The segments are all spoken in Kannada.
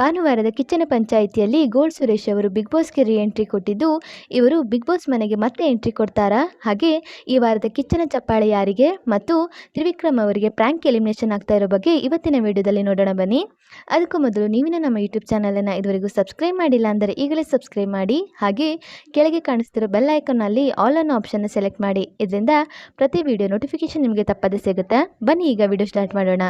ಭಾನುವಾರದ ಕಿಚ್ಚನ ಪಂಚಾಯಿತಿಯಲ್ಲಿ ಗೋಲ್ಡ್ ಸುರೇಶ್ ಅವರು ಬಿಗ್ ಬಾಸ್ಗೆ ರೀ ಎಂಟ್ರಿ ಕೊಟ್ಟಿದ್ದು, ಇವರು ಬಿಗ್ ಬಾಸ್ ಮನೆಗೆ ಮತ್ತೆ ಎಂಟ್ರಿ ಕೊಡ್ತಾರಾ? ಹಾಗೆ ಈ ವಾರದ ಕಿಚ್ಚನ ಚಪ್ಪಾಳೆ ಯಾರಿಗೆ ಮತ್ತು ತ್ರಿವಿಕ್ರಮ್ ಅವರಿಗೆ ಪ್ರ್ಯಾಂಕ್ ಎಲಿಮಿನೇಷನ್ ಆಗ್ತಾ ಇರೋ ಬಗ್ಗೆ ಇವತ್ತಿನ ವಿಡಿಯೋದಲ್ಲಿ ನೋಡೋಣ ಬನ್ನಿ. ಅದಕ್ಕೂ ಮೊದಲು ನೀವಿನ ನಮ್ಮ ಯೂಟ್ಯೂಬ್ ಚಾನಲನ್ನು ಇದುವರೆಗೂ ಸಬ್ಸ್ಕ್ರೈಬ್ ಮಾಡಿಲ್ಲ ಅಂದರೆ ಈಗಲೇ ಸಬ್ಸ್ಕ್ರೈಬ್ ಮಾಡಿ. ಹಾಗೆ ಕೆಳಗೆ ಕಾಣಿಸ್ತಿರೋ ಬೆಲ್ ಐಕನ್ನಲ್ಲಿ ಆಲ್ ಅನ್ ಆಪ್ಷನ್ನ ಸೆಲೆಕ್ಟ್ ಮಾಡಿ. ಇದರಿಂದ ಪ್ರತಿ ವಿಡಿಯೋ ನೋಟಿಫಿಕೇಶನ್ ನಿಮಗೆ ತಪ್ಪದೆ ಸಿಗುತ್ತೆ. ಬನ್ನಿ ಈಗ ವಿಡಿಯೋ ಸ್ಟಾರ್ಟ್ ಮಾಡೋಣ.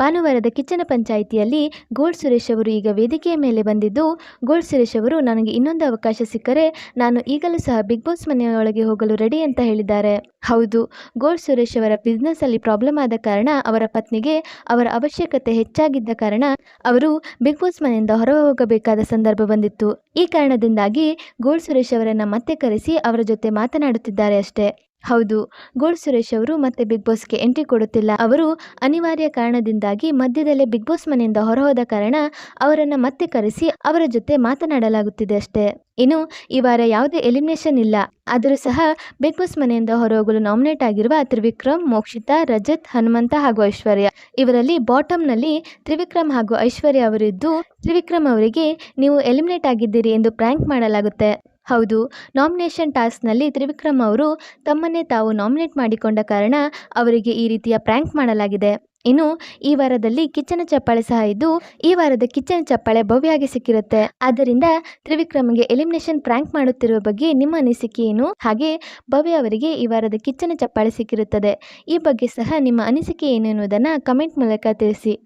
ಭಾನುವಾರದ ಕಿಚ್ಚನ ಪಂಚಾಯಿತಿಯಲ್ಲಿ ಗೋಲ್ಡ್ ಸುರೇಶ್ ಅವರು ಈಗ ವೇದಿಕೆಯ ಮೇಲೆ ಬಂದಿದ್ದು ಗೋಲ್ಡ್ ಸುರೇಶ್ ಅವರು. ನನಗೆ ಇನ್ನೊಂದು ಅವಕಾಶ ಸಿಕ್ಕರೆ ನಾನು ಈಗಲೂ ಸಹ ಬಿಗ್ ಬಾಸ್ ಮನೆಯೊಳಗೆ ಹೋಗಲು ರೆಡಿ ಅಂತ ಹೇಳಿದ್ದಾರೆ. ಹೌದು ಗೋಲ್ಡ್ ಸುರೇಶ್ ಅವರ ಬಿಸ್ನೆಸ್ ಅಲ್ಲಿ ಪ್ರಾಬ್ಲಮ್ ಆದ ಕಾರಣ ಅವರ ಪತ್ನಿಗೆ ಅವರ ಅವಶ್ಯಕತೆ ಹೆಚ್ಚಾಗಿದ್ದ ಕಾರಣ ಅವರು ಬಿಗ್ ಬಾಸ್ ಮನೆಯಿಂದ ಹೊರ ಹೋಗಬೇಕಾದ ಸಂದರ್ಭ ಬಂದಿತ್ತು. ಈ ಕಾರಣದಿಂದಾಗಿ ಗೋಲ್ಡ್ ಸುರೇಶ್ ಅವರನ್ನು ಮತ್ತೆ ಕರೆಸಿ ಅವರ ಜೊತೆ ಮಾತನಾಡುತ್ತಿದ್ದಾರೆ ಅಷ್ಟೇ. ಹೌದು ಗೋಲ್ಡ್ ಸುರೇಶ್ ಅವರು ಮತ್ತೆ ಬಿಗ್ ಬಾಸ್ಗೆ ಎಂಟ್ರಿ ಕೊಡುತ್ತಿಲ್ಲ. ಅವರು ಅನಿವಾರ್ಯ ಕಾರಣದಿಂದಾಗಿ ಮಧ್ಯದಲ್ಲೇ ಬಿಗ್ ಬಾಸ್ ಮನೆಯಿಂದ ಹೊರಹೋದ ಕಾರಣ ಅವರನ್ನ ಮತ್ತೆ ಕರೆಸಿ ಅವರ ಜೊತೆ ಮಾತನಾಡಲಾಗುತ್ತಿದೆ ಅಷ್ಟೇ. ಇನ್ನು ಈ ವಾರ ಯಾವುದೇ ಎಲಿಮಿನೇಷನ್ ಇಲ್ಲ. ಆದರೂ ಸಹ ಬಿಗ್ ಬಾಸ್ ಮನೆಯಿಂದ ಹೊರಹೋಗಲು ನಾಮಿನೇಟ್ ಆಗಿರುವ ತ್ರಿವಿಕ್ರಮ್, ಮೋಕ್ಷಿತಾ, ರಜತ್, ಹನುಮಂತ ಹಾಗೂ ಐಶ್ವರ್ಯ. ಇವರಲ್ಲಿ ಬಾಟಮ್ನಲ್ಲಿ ತ್ರಿವಿಕ್ರಮ್ ಹಾಗೂ ಐಶ್ವರ್ಯ ಅವರಿದ್ದು, ತ್ರಿವಿಕ್ರಮ್ ಅವರಿಗೆ ನೀವು ಎಲಿಮಿನೇಟ್ ಆಗಿದ್ದೀರಿ ಎಂದು ಪ್ರ್ಯಾಂಕ್ ಮಾಡಲಾಗುತ್ತೆ. ಹೌದು, ನಾಮಿನೇಷನ್ ಟಾಸ್ಕ್ನಲ್ಲಿ ತ್ರಿವಿಕ್ರಮ್ ಅವರು ತಮ್ಮನ್ನೇ ತಾವು ನಾಮಿನೇಟ್ ಮಾಡಿಕೊಂಡ ಕಾರಣ ಅವರಿಗೆ ಈ ರೀತಿಯ ಪ್ರ್ಯಾಂಕ್ ಮಾಡಲಾಗಿದೆ. ಇನ್ನು, ಈ ವಾರದಲ್ಲಿ ಕಿಚ್ಚನ ಚಪ್ಪಾಳೆ ಸಹ ಇದ್ದು, ಈ ವಾರದ ಕಿಚ್ಚನ ಚಪ್ಪಾಳೆ ಭವ್ಯವಾಗಿ ಸಿಕ್ಕಿರುತ್ತೆ. ಆದ್ದರಿಂದ ತ್ರಿವಿಕ್ರಮ್ಗೆ ಎಲಿಮಿನೇಷನ್ ಪ್ರ್ಯಾಂಕ್ ಮಾಡುತ್ತಿರುವ ಬಗ್ಗೆ ನಿಮ್ಮ ಅನಿಸಿಕೆ ಏನು? ಹಾಗೆ, ಭವ್ಯ ಅವರಿಗೆ ಈ ವಾರದ ಕಿಚ್ಚನ ಚಪ್ಪಾಳೆ ಸಿಕ್ಕಿರುತ್ತದೆ. ಈ ಬಗ್ಗೆ ಸಹ ನಿಮ್ಮ ಅನಿಸಿಕೆ ಏನು ಎನ್ನುವುದನ್ನು ಕಮೆಂಟ್ ಮೂಲಕ ತಿಳಿಸಿ.